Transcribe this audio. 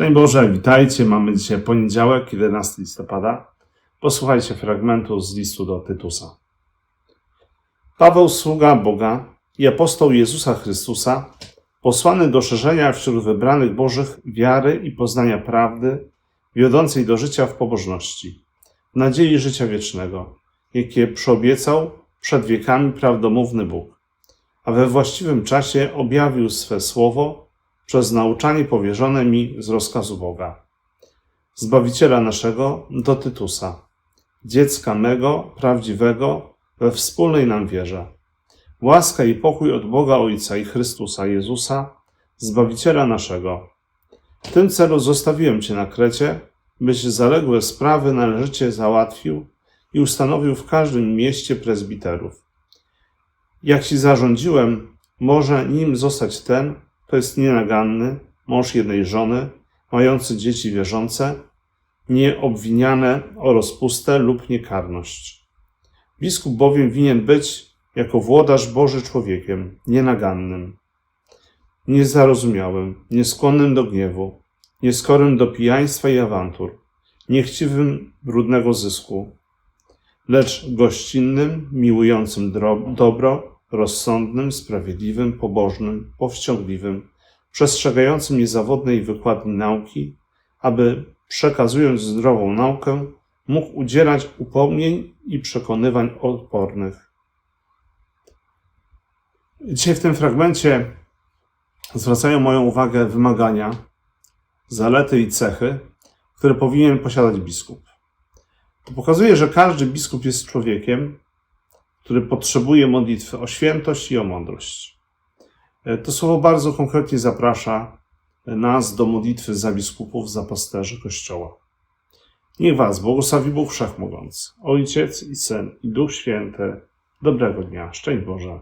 Szczęść Boże, witajcie. Mamy dzisiaj poniedziałek, 11 listopada. Posłuchajcie fragmentu z listu do Tytusa. Paweł, sługa Boga i apostoł Jezusa Chrystusa, posłany do szerzenia wśród wybranych Bożych wiary i poznania prawdy, wiodącej do życia w pobożności, w nadziei życia wiecznego, jakie przyobiecał przed wiekami prawdomówny Bóg, a we właściwym czasie objawił swe słowo przez nauczanie powierzone mi z rozkazu Boga. Zbawiciela naszego do Tytusa, dziecka mego, prawdziwego, we wspólnej nam wierze. Łaska i pokój od Boga Ojca i Chrystusa Jezusa, Zbawiciela naszego. W tym celu zostawiłem Cię na Krecie, byś zaległe sprawy należycie załatwił i ustanowił w każdym mieście prezbiterów. Jak Ci zarządziłem, może nim zostać ten, to jest nienaganny, mąż jednej żony, mający dzieci wierzące, nieobwiniane o rozpustę lub niekarność. Biskup bowiem winien być jako włodarz Boży człowiekiem, nienagannym, niezarozumiałym, nieskłonnym do gniewu, nieskorym do pijaństwa i awantur, niechciwym brudnego zysku, lecz gościnnym, miłującym dobro, rozsądnym, sprawiedliwym, pobożnym, powściągliwym, przestrzegającym niezawodnej wykładni nauki, aby przekazując zdrową naukę, mógł udzielać upomnień i przekonywań odpornych. Dzisiaj w tym fragmencie zwracają moją uwagę wymagania, zalety i cechy, które powinien posiadać biskup. To pokazuje, że każdy biskup jest człowiekiem, który potrzebuje modlitwy o świętość i o mądrość. E, To słowo bardzo konkretnie zaprasza nas do modlitwy za biskupów, za pasterzy Kościoła. Niech Was błogosławi Bóg Wszechmogący, Ojciec i Syn i Duch Święty. Dobrego dnia. Szczęść Boże.